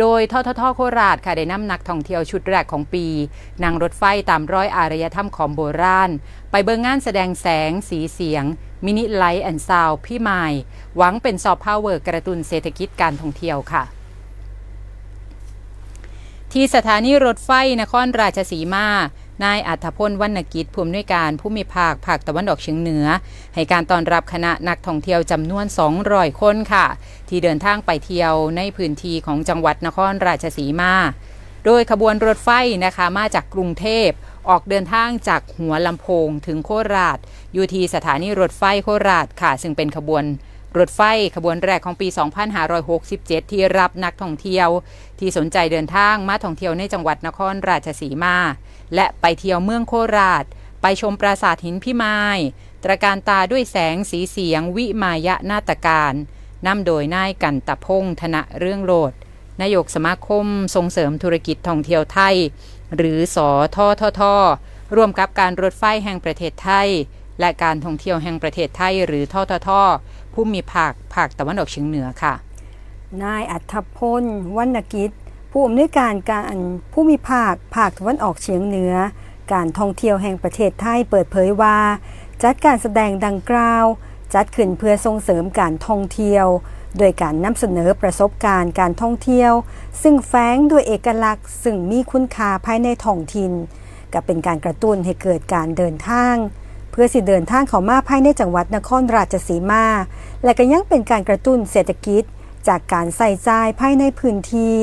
โดยทททโคราชค่ะได้นำนักท่องเที่ยวชุดแรกของปีนั่งรถไฟตามร้อยอารยธรรมของโบราณ ไปเบิงงานแสดงแสงสีเสียง มินิไลท์แอนด์ซาวพี่ไมายหวังเป็นซอฟต์พาวเวอร์กระตุ้นเศรษฐกิจการท่องเที่ยวค่ะที่สถานีรถไฟนครราชสีมา นายอัธพลวรรณกิจผู้อำนวยการผู้มีภาคภาคตะวันออกเฉียงเหนือ ให้การต้อนรับคณะนักท่องเที่ยวจำนวน 200 คนค่ะ ที่เดินทางไปเที่ยวในพื้นที่ของจังหวัดนครราชสีมา โดยขบวนรถไฟนะคะมาจากกรุงเทพออกเดินทางจากหัวลำโพงถึงโคราชอยู่ที่สถานีรถไฟโคราชค่ะ ซึ่งเป็นขบวน รถไฟขบวนแรกของปี 2567 ที่รับนักท่องเที่ยว ที่สนใจเดินทางมาท่องเที่ยวในจังหวัดนครราชสีมา และไปเที่ยวเมืองโคราช ไปชมปราสาทหินพิมาย ตระการตาด้วยแสงสีเสียงวิมายะนาตการนำโดยนายกันตะพงธนะเรื่องโลดนายกสมาคมส่งเสริมธุรกิจท่องเที่ยวไทย หรือสอทอทอทอร่วมกับการรถไฟแห่งประเทศไทย และการท่องเที่ยวแห่งประเทศไทยหรือทอทอทอ ผู้มีภาคภาคตะวันออกเฉียงเหนือค่ะ นายอัธพลวรรณกิจ ผู้อำนวยการการผู้มีภาคภาคตะวันออกเฉียงเหนือ การท่องเที่ยวแห่งประเทศไทยเปิดเผยว่า จัดการแสดงดังกล่าว จัดขึ้นเพื่อส่งเสริมการท่องเที่ยวโดยการนำเสนอประสบการณ์การท่องเที่ยว ซึ่งแฝงด้วยเอกลักษณ์ ซึ่งมีคุณค่าภายในท้องถิ่นก็เป็นการกระตุ้นให้เกิดการเดินทาง เพื่อสิเดินทางเข้ามาภายในจังหวัดนครราชสีมา และก็ยังเป็นการกระตุ้นเศรษฐกิจ จากการใส่ใจภายในพื้นที่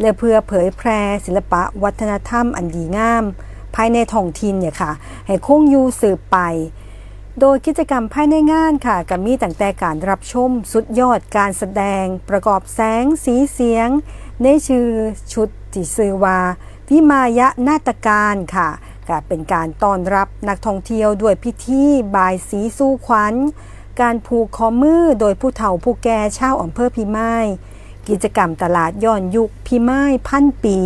และเพื่อเผยแพร่ศิลปะวัฒนธรรมอันดีงาม ภายในท้องถิ่นเนี่ยค่ะ ให้คงอยู่สืบไป โดยกิจกรรมภายในงานค่ะก็มีตั้งแต่การรับชม สุดยอดการแสดง ประกอบแสง สีเสียง ในชื่อชุดที่ชื่อว่าวิมายะนาฏการค่ะ ก็เป็นการต้อนรับนักท่องเที่ยวด้วยพิธีบายสีสู้ขวัญ การผูกคอมือโดยผู้เฒ่าผู้แก่ชาวอำเภอพิมาย กิจกรรมตลาดย้อนยุคพิมายพันปี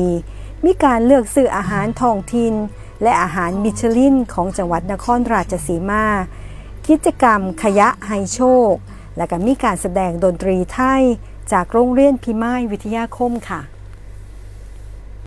มีการเลือกซื้ออาหารท้องถิ่นและอาหารมิชลินของจังหวัดนครราชสีมา กิจกรรมขยะไฮโชค และก็มีการแสดงดนตรีไทยจากโรงเรียนพิมายวิทยาคมค่ะ